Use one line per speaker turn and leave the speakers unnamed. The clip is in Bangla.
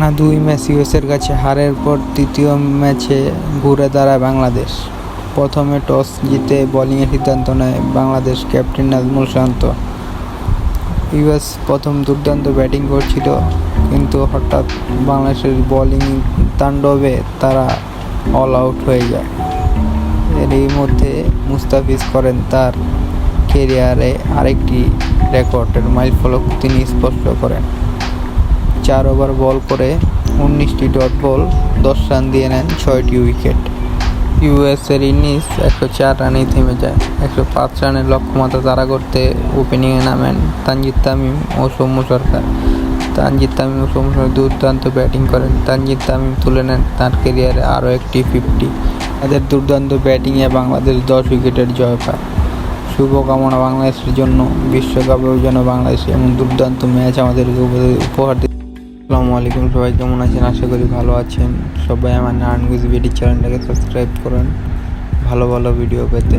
টানা দুই ম্যাচ ইউএসের কাছে হারের পর তৃতীয় ম্যাচে ঘুরে দাঁড়ায় বাংলাদেশ। প্রথমে টস জিতে বোলিংয়ের সিদ্ধান্ত নেয় বাংলাদেশ ক্যাপ্টেন নাজমুল শান্ত। ইউএস প্রথম দুর্দান্ত ব্যাটিং করছিল, কিন্তু হঠাৎ বাংলাদেশের বোলিং তাণ্ডবে তারা অল আউট হয়ে যায়। এর এই মধ্যে মুস্তাফিজ করেন তার কেরিয়ারে আরেকটি রেকর্ডের মাইল ফলক তিনি স্পষ্ট করেন। চার ওভার বল করে উনিশটি ডট বল, দশ রান দিয়ে নেন, ছয়টি উইকেট। ইউএসের ইনিংস একশো চার রানেই থেমে যায়। একশো পাঁচ রানের লক্ষ্যমাত্রা তারা করতে ওপেনিংয়ে নামেন তানজিদ তামিম ও সৌম্য সরকার। তানজিদ তামিম ও সৌম্য সরকার দুর্দান্ত ব্যাটিং করেন। তানজিদ তামিম তুলে নেন তার কেরিয়ারে আরও একটি ফিফটি তাদের দুর্দান্ত ব্যাটিংয়ে বাংলাদেশ দশ উইকেটের জয় পায় শুভকামনা বাংলাদেশের জন্য। বিশ্বকাপেও যেন বাংলাদেশ এমন দুর্দান্ত ম্যাচ আমাদেরকে উপহার আসসালামু আলাইকুম সবাই, কেমন আছেন? আশা করি ভালো আছেন। সবাই আমার নারায়ণগঞ্জ বিডি চ্যানেলটাকে সাবস্ক্রাইব করেন। ভালো ভালো ভিডিও পেতে।